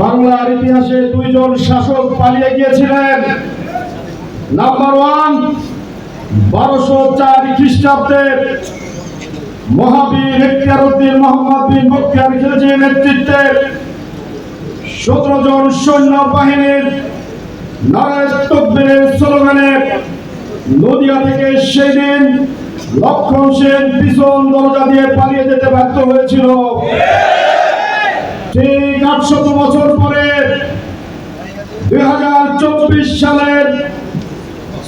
বাংলার ইতিহাসে দুইজন শাসক পালিয়ে গিয়েছিলেন। নাম্বার ওয়ান বারোশো চার খ্রিস্টাব্দে মহাবীর এখতিয়ার উদ্দিন মোহাম্মদ বিন বখতিয়ার খিলজির নেতৃত্বে। সতেরো জন সৈন্য বাহিনীর নারায়ণ তকবীরের স্লোগানে নদিয়া থেকে সেদিন লক্ষণ সেন পিছন দরজা দিয়ে পালিয়ে যেতে ব্যর্থ হয়েছিল। ঠিক আটশত বছর পরে দুই হাজার চব্বিশ সালের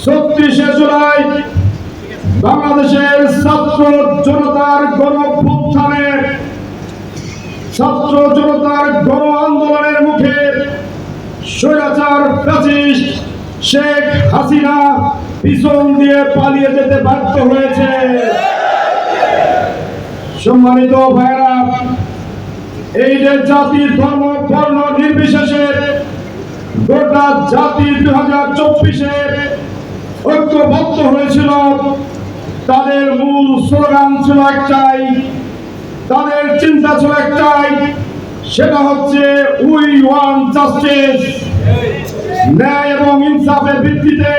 ছত্রিশে জুলাই বাংলাদেশের ছাত্র জনতার গণভ্যুত্থানে ছাত্র জনতার গণ আন্দোলনের মুখে স্বৈরাচার ফ্যাসিস্ট শেখ হাসিনা পিছন দিয়ে পালিয়ে যেতে বাধ্য হয়েছে। সম্মানিত ভাইরা এই যে জাতি ধর্ম, বর্ণ নির্বিশেষে গোটা জাতি দুই হাজার চব্বিশে ঐক্যবদ্ধ হয়েছিল। তাদের মূল স্লোগান ছিল একটাই, তাদের চিন্তা ছিল একটাই, সেটা হচ্ছে উই ওয়ান জাস্টিস। ন্যায় এবং ইনসাফের ভিত্তিতে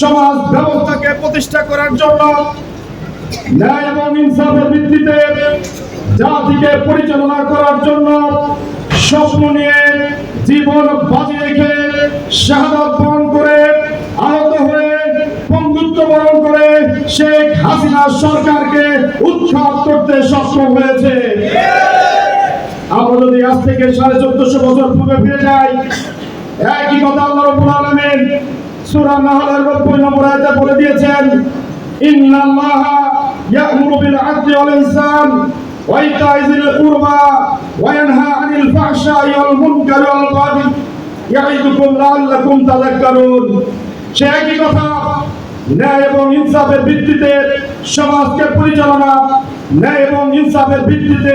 সমাজ ব্যবস্থাকে প্রতিষ্ঠা করার জন্য ন্যায় এবং ইনসাফের ভিত্তিতে জাতিকে পরিচালনা করার জন্য স্বপ্ন নিয়ে জীবন বাজি রেখে শাহাদাত বরণ করে আহত হয়ে বন্ধুত্ব বরণ করে শেখ হাসিনা সরকারকে উৎখাত করতে সক্ষম হয়েছে। আমরা যদি আজ থেকে সাড়ে চোদ্দশো বছর পূর্বে ফিরে যাই, একই কথা আল্লাহ রব্বুল আলামিন সূরা নাহলের 90 নম্বর আয়াতে বলে দিয়েছেন, ইন্নাল্লাহা ইতা'i যিল কুরবা ওয়া ইয়ানহা আনিল ফাহশাই ওয়াল মুনকারি ওয়াল বাগি ইয়া'iদুকুম লাআল্লাকুম তাযাক্কারুন সে একই কথা ন্যায় এবং ইনসাফের ভিত্তিতে সমাজকে পরিচালনা, ন্যায় এবং ইনসাফের ভিত্তিতে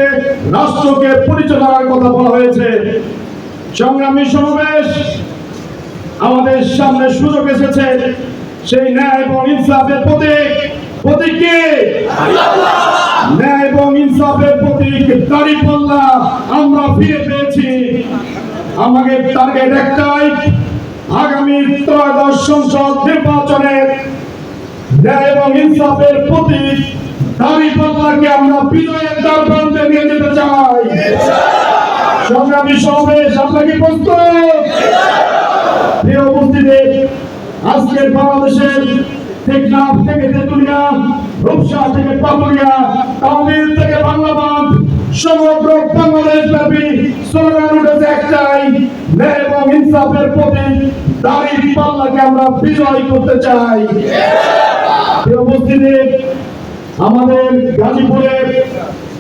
রাষ্ট্রকে পরিচালনার কথা বলা হয়েছে। সংগ্রামী সমাবেশ আমাদের সামনে সুযোগ এসেছে। সেই ন্যায় এবং ইনসাফের প্রতীক প্রতীক। কে ন্যায় এবং ইনসাফের প্রতীক দাঁড়িপাল্লা আমরা ফিরে পেয়েছি। আমাদের টার্গেট একটাই, আগামী ত্রয়োদশ সংসদ নির্বাচনে ন্যায় এবং ইনসাফের প্রতীক দাঁড়িপাল্লাকে আমরা বিজয়ের দ্বার প্রান্তে নিয়ে যেতে চাই। সংগ্রামী সমাবেশ, আপনার কি প্রস্তুত? প্রিয় উপস্থিতি, আজকের বাংলাদেশের টেকনাফ থেকে তেতুলিয়া রূপসা থেকে পাতুলিয়া তামিল থেকে বাংলাবাদ সমগ্র বাংলাদেশ ব্যাপী স্লোগান উঠেছে একটাই, ন্যায় এবং ইনসাফের প্রতি দাড়ি পাল্লাকে আমরা বিজয় করতে চাই। উপস্থিতি, আমাদের গাজীপুরে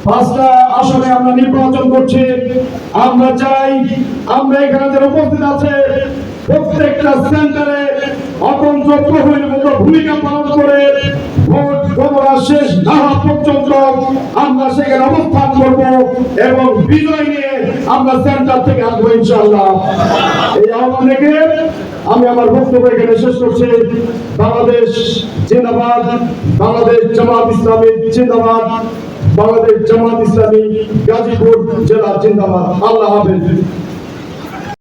পাঁচটা আসনে আমরা নির্বাচন করছি। আমরা চাই, আমরা এখানে যারা উপস্থিত আছে, প্রত্যেকটা সেন্টারে মতো ভূমিকা পালন করে, ভোট গণনা শেষ না হওয়া পর্যন্ত আমরা সেখানে অবস্থান করব এবং বিজয় নিয়ে আমরা সেন্টার থেকে আসব ইনশাআল্লাহ। এই আহ্বান আমি আমার বক্তব্য এখানে শেষ করছি। বাংলাদেশ জিন্দাবাদ, বাংলাদেশ জামাত ইসলামী জিন্দাবাদ, বাংলাদেশ জামাত ইসলামী গাজীপুর জেলা জিন্দাবাদ। আল্লাহ হাফেজ।